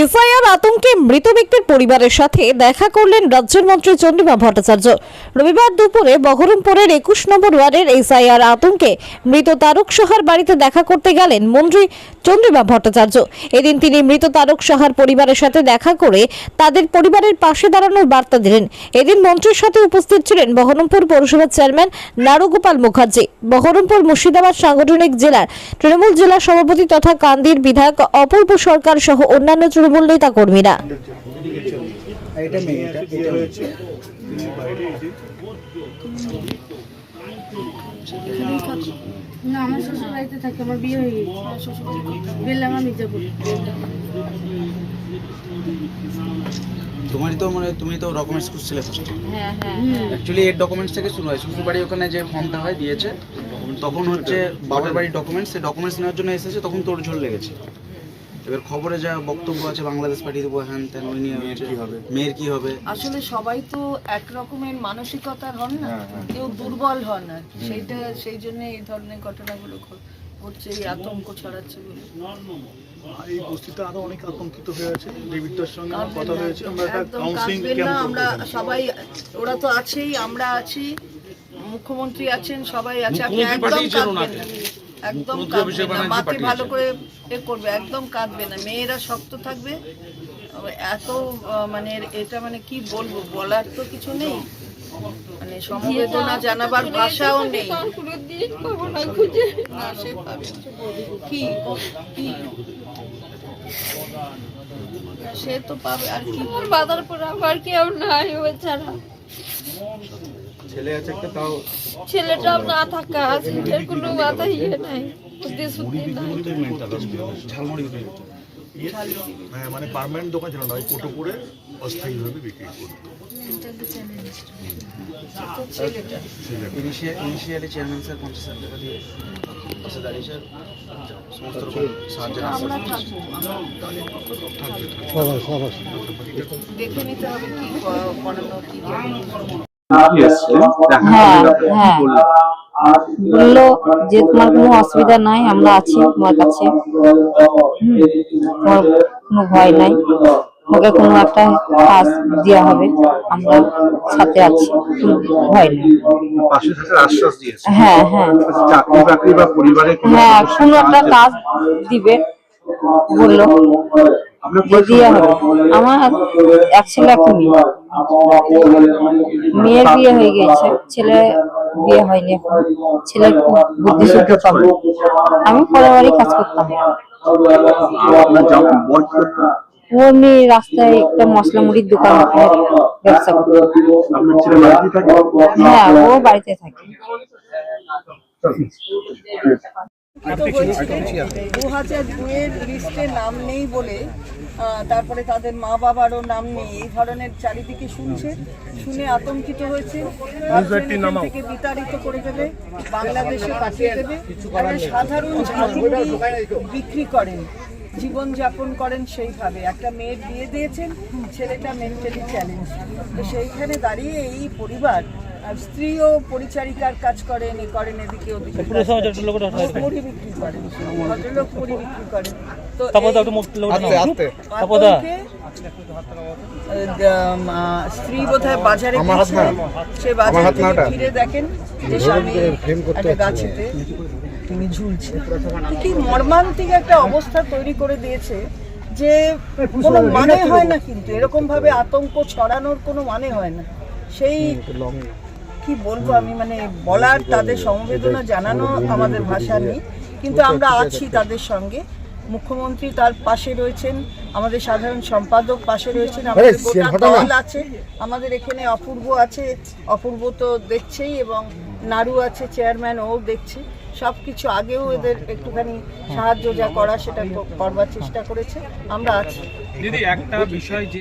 SIR আতঙ্কে মৃত ব্যক্তির পরিবারের সাথে দেখা করলেন রাজ্যের মন্ত্রী চন্দ্রিমা ভট্টাচার্য। রবিবার দুপুরে বহরমপুরের একুশ নম্বর ওয়ার্ডের এসআইআর আতঙ্কে মৃত তারক সাহার বাড়িতে দেখা করতে গেলেন মন্ত্রী চন্দ্রিমা ভট্টাচার্য। এদিন তিনি মৃত তারক সাহার পরিবারের সাথে দেখা করে তাদের পরিবারের পাশে দাঁড়ানোর বার্তা দিলেন। এদিন মন্ত্রীর সাথে উপস্থিত ছিলেন বহরমপুর পৌরসভার চেয়ারম্যান নারুগোপাল মুখার্জি। বহরমপুর মুর্শিদাবাদ সাংগঠনিক জেলার তৃণমূল জেলা সভাপতি তথা কান্দির বিধায়ক অপূর্ব সরকার সহ অন্যান্য তৃণমূল নেতা কর্মীরা। এটা মেয়ে এটা এটা হয়েছে এখানেই থাকি না আমার শ্বশুর বাড়িতে থাকি আমার বিয়ে হয়ে গেছে। আমার শ্বশুর বাড়ি বেললামা মির্জাপুর তোমারই তো মানে তুমি তো ডকুমেন্টস খুঁজছিলে হ্যাঁ হ্যাঁ অ্যাকচুয়ালি এর ডকুমেন্টস থেকে শুরু হয়। শ্বশুর বাড়ি ওখানে যে ফর্মটা হয় দিয়েছে তখন হচ্ছে বাবার বাড়ির ডকুমেন্টস সেই ডকুমেন্টস নেওয়ার জন্য এসেছে তখন তোর ঝোল লেগেছে। এবার খবরে যা বক্তব্য আছে বাংলাদেশ পাঠিয়ে দেবো হ্যান ত্যান ওই নিয়ে হচ্ছে মেয়ের কি হবে? আসলে সবাই তো এক রকমের মানসিকতার হন না কেউ দুর্বল হন না। সেইটা সেই জন্য এই ধরনের ঘটনাগুলো ঘটছে এই আতঙ্ক ছড়াচ্ছে বলে। এই বস্তিতে আরও অনেক আতঙ্কিত হয়ে আছে। ডেভিডটার সঙ্গে আমার কথা হয়েছে। আমরা একটা একদম কাউন্সিলিং না ক্যাম্প আমরা সবাই ওরা তো আছেই আমরা আছি মুখ্যমন্ত্রী আছেন সবাই আছে আপনি একদম কাঁদবেন না। একদম মাকে ভালো করে এ করবে একদম কাঁদবে না মেয়েরা শক্ত থাকবে। এত মানে এটা মানে কি বলব বলার তো কিছু নেই। মানে সমবেদনা জানাবার ভাষাও নেই। কি কি? সে তো পাবে আর কি। বাধার পর আমার কেউ নাই ও ছাড়া। ছেলে আছে একটা তাও ছেলেটাও না থাকা কোনো ইয়ে নাই। নাই। ঝালমুড়ি হ্যাঁ মানে পার্মানেন্ট দোকান ছিল না ওই কোটো করে অস্থায়ীভাবে বিক্রি করতো। ইনিশিয়ালি চেয়ারম্যান স্যার পঞ্চাশ হাজার টাকা দিয়ে পাশে দাঁড়িয়ে স্যার সমস্ত রকম সাহায্য দেখে নিতে হবে কি করানো কি হ্যাঁ হ্যাঁ। বলল যে তোমার কোনো অসুবিধা নাই আমরা আছি তোমার কাছে। তোমার কোনো ভয় নাই। ওকে কোনো একটা কাজ দেওয়া হবে আমরা সাথে আছি ভয় নেই। হ্যাঁ হ্যাঁ। হ্যাঁ কোনো একটা কাজ দিবে বলল। হবে আমার এক ছেলে এক মেয়ে মেয়ের বিয়ে হয়ে গেছে ছেলে বিয়ে হয়নি এখন। ছেলে খুব বুদ্ধি শুদ্ধ আমি পরের কাজ করতাম। ও এমনি রাস্তায় একটা মশলা মুড়ির দোকান ব্যবসা করে আপনার ছেলে বাড়িতে থাকে। দু হাজার দুয়ের লিস্টে নাম নেই বলে আহ, তারপরে তাদের মা বাবারও নাম নেই এই ধরনের চারিদিকে শুনছে শুনে আতঙ্কিত হয়েছে। থেকে বিতাড়িত করে দেবে বাংলাদেশে পাঠিয়ে দেবে। সাধারণ বিক্রি করেন। জীবন যাপন করেন সেইভাবে। একটা মেয়ের বিয়ে দিয়েছেন ছেলেটা মেন্টালি চ্যালেঞ্জ তো সেইখানে দাঁড়িয়ে এই পরিবার আর স্ত্রীও পরিচারিকার কাজ করেন এ করেন এদিকে ওদিকে মুড়ি বিক্রি করেন। ভদ্রলোক মুড়ি বিক্রি করেন। তো এই আতঙ্কে, আহ, আহ, স্ত্রী বোধহয় বাজারে সে বাজার থেকে ফিরে দেখেন যে স্বামী একটা গাছেতে তিনি ঝুলছেন। তো কি মর্মান্তিক একটা অবস্থা তৈরি করে দিয়েছে যে কোনো মানে হয় না কিন্তু এরকম ভাবে আতঙ্ক ছড়ানোর কোনো মানে হয় না। সেই কি বলব আমি মানে বলার তাদের সমবেদনা জানানো আমাদের ভাষা নেই কিন্তু আমরা আছি তাদের সঙ্গে। মুখ্যমন্ত্রী তার পাশে রয়েছেন আমাদের সাধারণ সম্পাদক পাশে রয়েছেন আমাদের গোটা দল আছে আমাদের এখানে অপূর্ব আছে অপূর্ব তো দেখছেই এবং নাড়ু আছে চেয়ারম্যান ও দেখছে। সব কিছু আগেও এদের একটুখানি সাহায্য যা করা সেটা করবার চেষ্টা করেছে। আমরা আছি। দিদি, একটা বিষয় যে